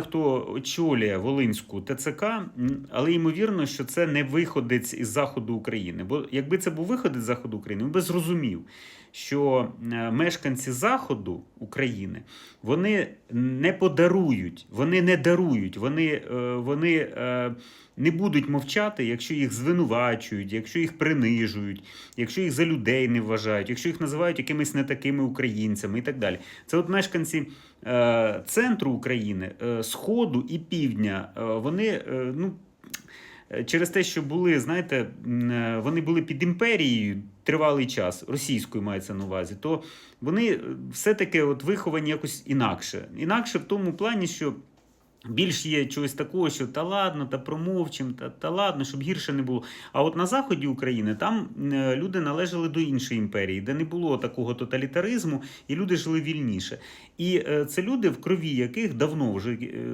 Хто очолює Волинську ТЦК, але ймовірно, що це не виходець із заходу України. Бо якби це був виходець з заходу України, він би зрозумів, що е, мешканці заходу України вони не подарують, вони не дарують, вони, е, вони е, не будуть мовчати, якщо їх звинувачують, якщо їх принижують, якщо їх за людей не вважають, якщо їх називають якимись не такими українцями і так далі. Це от мешканці центру України, Сходу і Півдня, е, вони е, ну, через те, що були, знаєте, е, вони були під імперією тривалий час, російською мається на увазі, то вони все-таки от виховані якось інакше. Інакше в тому плані, що. Більш є чогось такого, що та ладно, та промовчим, та, та ладно, щоб гірше не було. А от на заході України там е, люди належали до іншої імперії, де не було такого тоталітаризму, і люди жили вільніше. І е, це люди, в крові яких давно вже е,